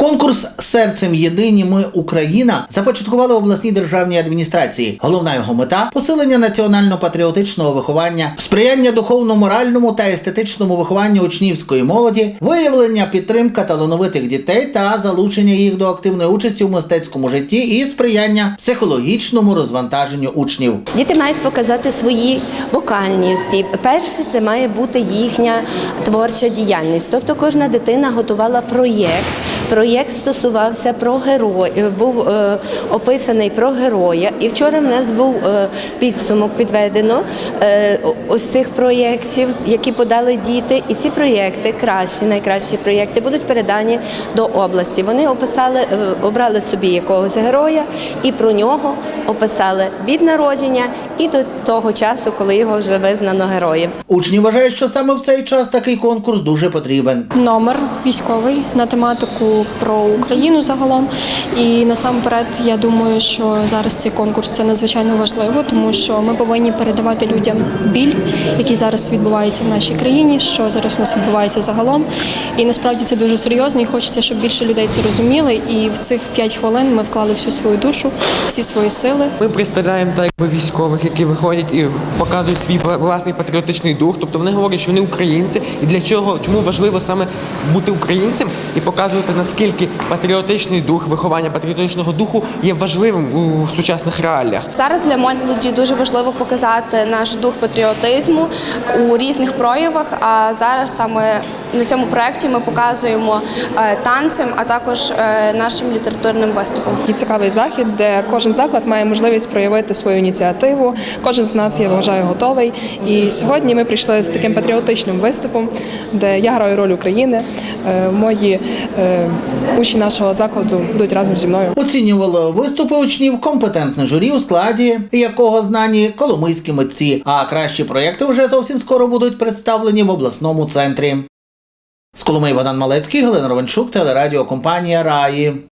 Конкурс Серцем єдині ми Україна започаткували в обласній державній адміністрації. Головна його мета посилення національно-патріотичного виховання, сприяння духовно-моральному та естетичному вихованню учнівської молоді, виявлення підтримка талановитих дітей та залучення їх до активної участі в мистецькому житті і сприяння психологічному розвантаженню учнів. Діти мають показати свої вокальні. Перше, це має бути їхня творча діяльність. Тобто кожна дитина готувала проєкт. Проєкт стосувався про героя, був е, описаний про героя. І вчора в нас був е, підсумок підведено е, ось цих проєктів, які подали діти. І ці проєкти, кращі, найкращі проєкти, будуть передані до області. Вони описали, е, обрали собі якогось героя і про нього описали від народження і до того часу, коли його вже визнано героєм. Учні вважають, що саме в цей час такий конкурс дуже потрібен. номер військовий на тематику про Україну загалом. І насамперед, я думаю, що зараз цей конкурс це надзвичайно важливо, тому що ми повинні передавати людям біль, який зараз відбувається в нашій країні, що зараз у нас відбувається загалом. І насправді це дуже серйозно, і хочеться, щоб більше людей це розуміли. І в цих 5 хвилин ми вклали всю свою душу, всі свої сили. Ми представляємо так якби військових, які виходять і показують свій власний патріотичний дух. Тобто вони говорять, що вони українці, і для чого чому важливо саме бути українцем і показувати наскільки патріотичний дух, виховання патріотичного духу є важливим у сучасних реаліях. Зараз для молоді дуже важливо показати наш дух патріотизму у різних проявах. А зараз саме на цьому проєкті ми показуємо е, танцем, а також е, нашим літературним виступом. Такий цікавий захід, де кожен заклад має можливість проявити свою ініціативу. Кожен з нас я вважаю готовий. І сьогодні ми прийшли з таким патріотичним виступом, де я граю роль України. Е, Мої е, учні нашого закладу будуть разом зі мною. Оцінювало виступи учнів компетентне журі, у складі якого знані коломийські митці. А кращі проєкти вже зовсім скоро будуть представлені в обласному центрі. З Коломиї Богдан Малецький, Галина Ровенчук, телерадіокомпанія Раї.